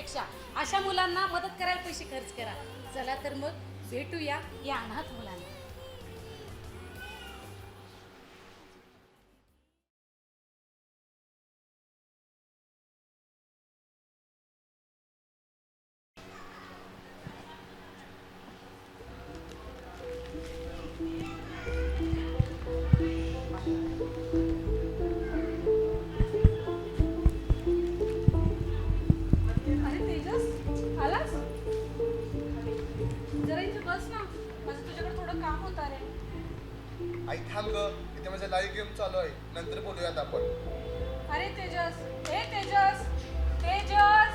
करण्यापेक्षा अशा मुलांना मदत करायला पैसे खर्च करा. चला तर मग भेटूया या अनाथ मुलांना. लाईव्ह गेम चालू आहे. नंतर बोलूयात आपण. अरे तेजस हे तेजस तेजस.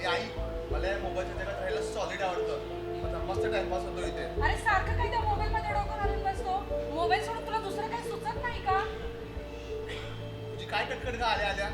ए आई मला या मोबाईलच्या जगात राहायला सॉलिड आवडतं. माझा मस्त टाइमपास होतो इथे. अरे सारखं काही त्या मोबाईल मध्ये डोकं घालून बसतो? मोबाईल सोडून तुला दुसरं काही सुचत नाही का? तुझी काय कटकट का आल्या आल्या?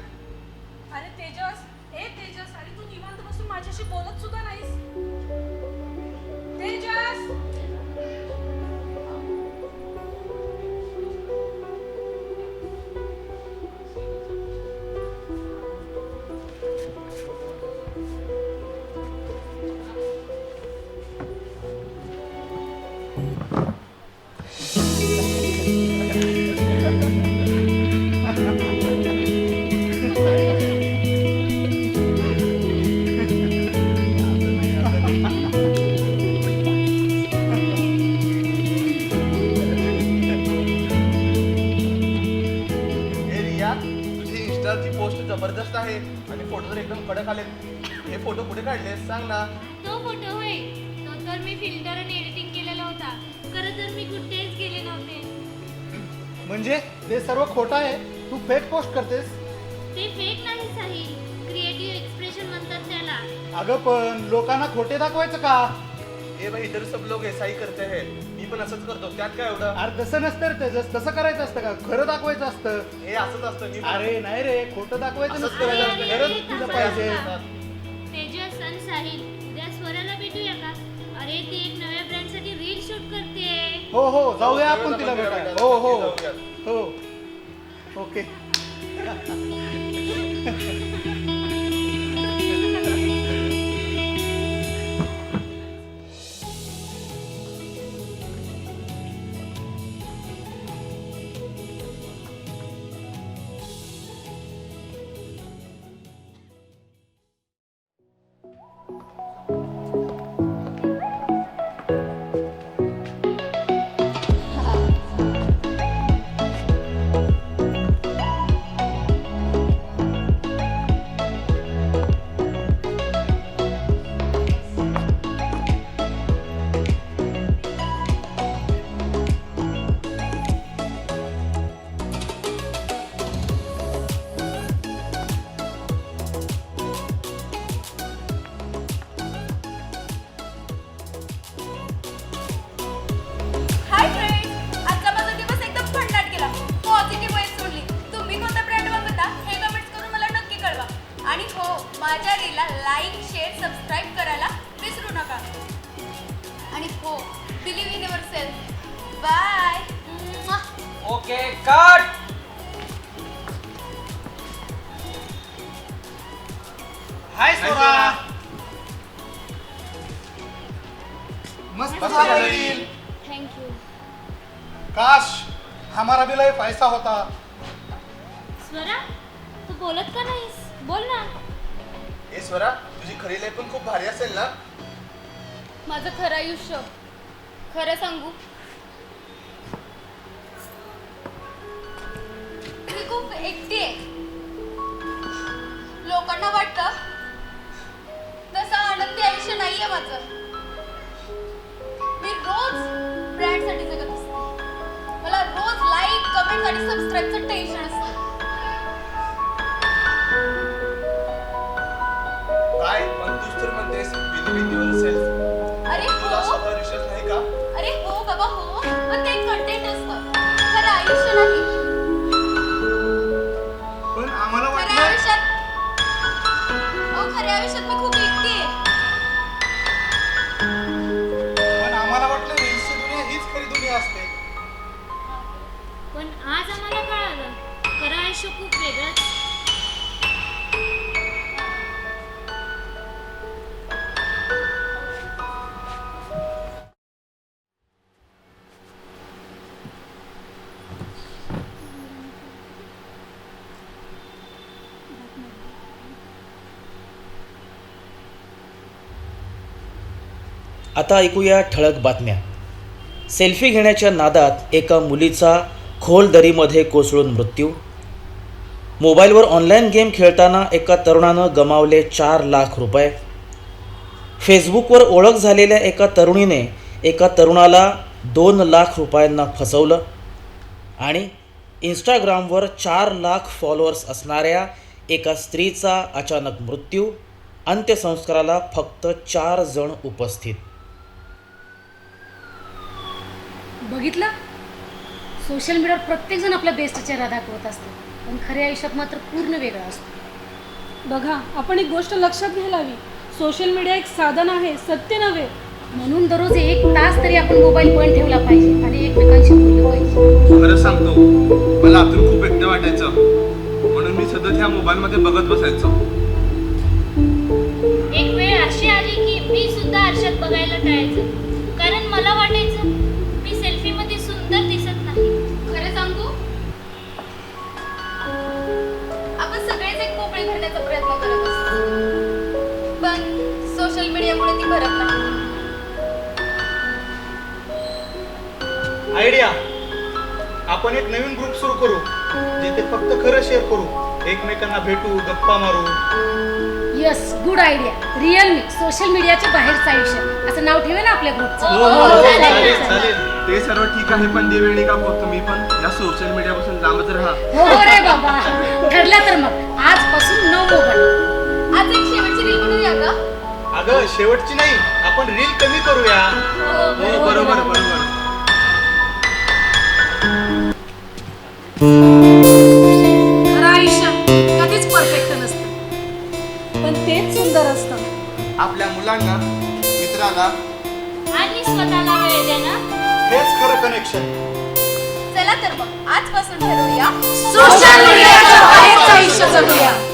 आहे. आणि फोटो तर एकदम कडक आले हे फोटो कुठे काढलेस सांग ना. तो फोटो होय. तो तर मी फिल्टर आणि एडिटिंग केलेला होता. खरं तर मी कुठेच गेले नव्हते. म्हणजे ते सर्व खोटं आहे. तू फेक पोस्ट करतेस. ते फेक नाही साहिल क्रिएटिव्ह एक्सप्रेशन म्हणतात त्याला. अगं पण लोकांना खोटे दाखवायचं का? ए भाई इधर सब लोग ऐसा ही करते हैं मी पण असंच करतो. त्यात काय एवढं? अरे तसं नसतं रे तेजस तसं करायचं असतं का? खरं दाखवायचं असतं. हे असंच असतं मी पण- अरे नाही रे खोटं दाखवायचं असंच नसतं खरंच तुझं पाहिजे. तेजस आणि साहिल उद्या स्वराला भेटूया का? अरे ती एक नव्या ब्रँडसाठी रील शूट करते. हो हो जाऊया आपण तिला भेटायला. हो हो. जाऊया. हो. ओके. हो believe in yourself bye okay cut hi सोरा. मस्त मस्त झालं झालं reel. थँक्यू काश हमारा भी लय पैसा होता. स्वरा तू बोलत का नाहीस? बोल ना. ईश्वरा तुझी खरी लाईफ पण खूप भारी असेल ना? माझं खरं आयुष्य. खरं सांगू? मी खूप एकटी आहे. लोकांना वाटतं तसं आनंदी आयुष्य नाहीये माझं. मी रोज ब्रँडसाठी जगत असते. मला रोज लाईक कमेंट आणि सबस्क्राईबचं टेन्शन असतं. काय? पण तूच तर म्हणतेस बिलिव्ह इन युअर सेल्फ अरे तुला हो. स्वतः विश्वास नाही का? अरे हो बाबा हो. पण ते कंटेंट असतं खरं आयुष्य नाही. पण आम्हाला खऱ्या वाटलं आयुष्यात अहो खऱ्या आयुष्यात मी खूप एकटी आहे. पण आम्हाला वाटलं रील्सची दुनिया हीच खरी दुनिया असते. पण आज आम्हाला कळालं खरं आयुष्य खूप वेगळंच. आता ऐकूया ठळक बातम्या. सेल्फी घेण्याच्या नादात एका मुलीचा खोल दरीमध्ये कोसळून मृत्यू. मोबाईलवर ऑनलाईन गेम खेळताना एका तरुणानं गमावले चार लाख रुपये. फेसबुकवर ओळख झालेल्या एका तरुणीने एका तरुणाला दोन लाख रुपयांना फसवलं आणि इंस्टाग्रामवर चार लाख फॉलोअर्स असणाऱ्या एका स्त्रीचा अचानक मृत्यू अंत्यसंस्काराला फक्त चार जण उपस्थित. बघितलं? सोशल मीडियावर प्रत्येकजण आपला बेस्ट चेहरा दाखवत असतो. पण खऱ्या आयुष्यात मात्र पूर्ण वेगळा असतो. बघा आपण एक गोष्ट लक्षात घ्यायला हवी. सोशल मीडिया एक साधन आहे सत्य नव्हे. म्हणून दररोज एक तास तरी आपण मोबाईल पण ठेवला पाहिजे आणि एकमेकांशी बोललं पाहिजे. खरं सांगतो मला आतून खूप एकटं वाटायचं. म्हणून मी सतत ह्या मोबाईलमध्ये बघत बसायचो. एक वेळ अशी आली की मी सुद्धा आरशात बघायला टाळायचं. कारण मला वाटायचं भरण्याचा प्रयत्न करत असतो पण सोशल मीडियामुळे ती भरत नाही. आयडिया आपण एक नवीन ग्रुप सुरू करू जिथे फक्त खरं शेअर करू एकमेकांना भेटू गप्पा मारू. यस गुड आयडिया रिअल मी सोशल मीडियाच्या बाहेरचं आयुष्य. असं नाव ठेवे ना आपल्या ग्रुपचं चालेल. चालेल. ते सर्व ठीक आहे पण देवेणी का हो तुम्ही पण? या सोशल मीडियापासून लांबच राहा. हो हो रे बाबा. ठरलं तर मग. आजपासून नो मोबाईल आज एक शेवटची रील बनवूया का? अगं शेवटची नाही. आपण रील कमी करूया. हो बरोबर चला तर मग आजपासून ठरवूया